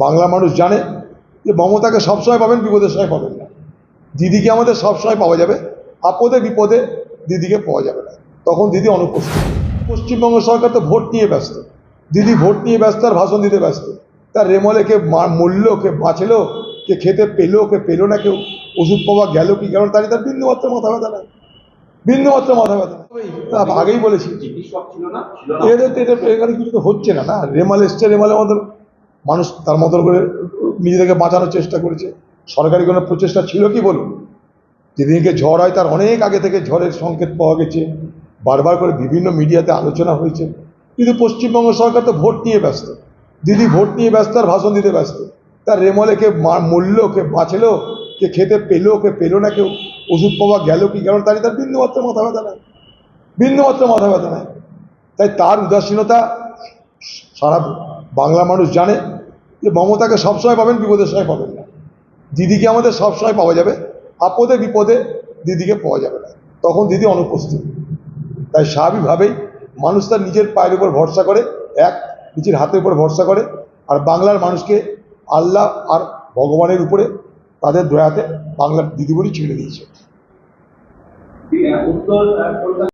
বাংলা মানুষ জানে যে মমতাকে সবসময় পাবেন বিপদের সময় পাবেন না। দিদিকে আমাদের সবসময় পাওয়া যাবে আপদে বিপদে দিদিকে পাওয়া যাবে না। তখন দিদি অনুপস্থিত। পশ্চিমবঙ্গ সরকার তো ভোট নিয়ে ব্যস্ত। দিদি ভোট নিয়ে ব্যস্ত আর ভাষণ দিতে ব্যস্ত। তার রেমলে কে মা- মরলো কে বাঁচলো কে খেতে পেল কে পেল না কেউ ওষুধ পাওয়া গেল কি কারণ তারই তার বিন্দুমাত্র মাথা ব্যথা না বিন্দুমাত্র মাথা ব্যথা তা আগেই বলেছি। এদের তো এটা এখানে কিছু তো হচ্ছে না না? রেমাল এসছে রেমালের মতন মানুষ তার মতন করে নিজেদেরকে বাঁচানোর চেষ্টা করেছে। সরকারি কোনো প্রচেষ্টা ছিল কি বলুন? যেদিনকে ঝড় হয় তার অনেক আগে থেকে ঝড়ের সংকেত পাওয়া গেছে। বারবার করে বিভিন্ন মিডিয়াতে আলোচনা হয়েছে। কিন্তু পশ্চিমবঙ্গ সরকার তো ভোট নিয়ে ব্যস্ত। দিদি ভোট নিয়ে ব্যস্ত, আর ভাষণ দিতে ব্যস্ত। তার রেমলে কে মরলো, কে বাঁচলো, কে খেতে পেল, কে পেল না, কেউ ওষুধ পাওয়া গেল কি? কারণ তারই তার বিন্দুমাত্র মাথা ব্যথা না বিন্দুমাত্র মাথা ব্যথা নেয় তাই তার উদাসীনতা সারা বাংলা মানুষ জানে যে মমতাকে সবসময় পাবেন, বিপদের সময় পাবেন না। দিদিকে আমাদের সবসময় পাওয়া যাবে, আপদে বিপদে দিদিকে পাওয়া যাবে না। তখন দিদি অনুপস্থিত। তাই স্বাভাবিকভাবেই মানুষ তার নিজের পায়ের উপর ভরসা করে, এক, নিজের হাতের উপর ভরসা করে, আর বাংলার মানুষকে আল্লাহ আর ভগবানের উপরে তাদের দয়াতে বাংলার দিদি বলি ছেড়ে দিয়েছে। কলকাতা